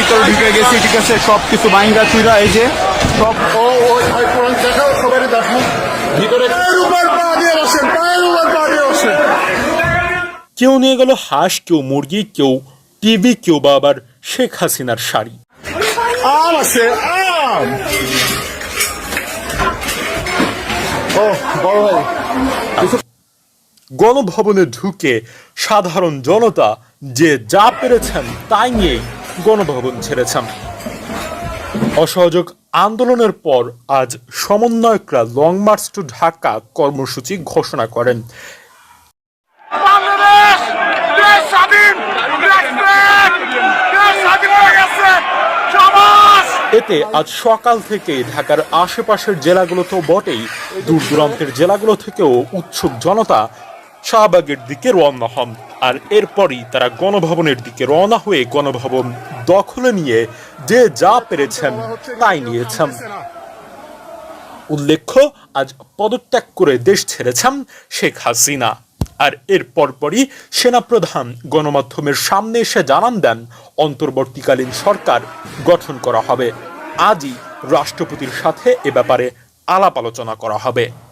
ভিতরে ঢুকে গেছি ঠিক আছে? সব কিছু বাইঙ্গা চুইরা এই যে। সব ও ওই দেখাও সবাই দেখো ভিতরে কেউ নিয়ে গেল হাঁস কেউ মুরগি কেউ টিভি কেউ বা আবার শেখ হাসিনার শাড়ি। আম আছে আম। ও বড় গণভবনে ঢুকে সাধারণ জনতা যে যা পেরেছেন তাই নিয়েই গণভবন ছেড়েছেন। অসহযোগ আন্দোলনের পর আজ সমন্বয়করা লং মার্চ টু ঢাকা কর্মসূচি ঘোষণা করেন। এতে আজ সকাল থেকে ঢাকার আশেপাশের জেলাগুলো তো বটেই দূর দূরান্তের জেলাগুলো থেকেও উৎসুক জনতা শাহবাগের দিকে রওনা হন আর এরপরই তারা গণভবনের দিকে রওনা হয়ে গণভবন দখলে নিয়ে যে যা পেরেছেন তাই নিয়েছেন। উল্লেখ্য, আজ পদত্যাগ করে দেশ ছেড়েছেন শেখ হাসিনা। আর এর পরপরই সেনাপ্রধান গণমাধ্যমের সামনে এসে জানান দেন, অন্তর্বর্তীকালীন সরকার গঠন করা হবে। আজই রাষ্ট্রপতির সাথে এ ব্যাপারে আলাপ আলোচনা করা হবে।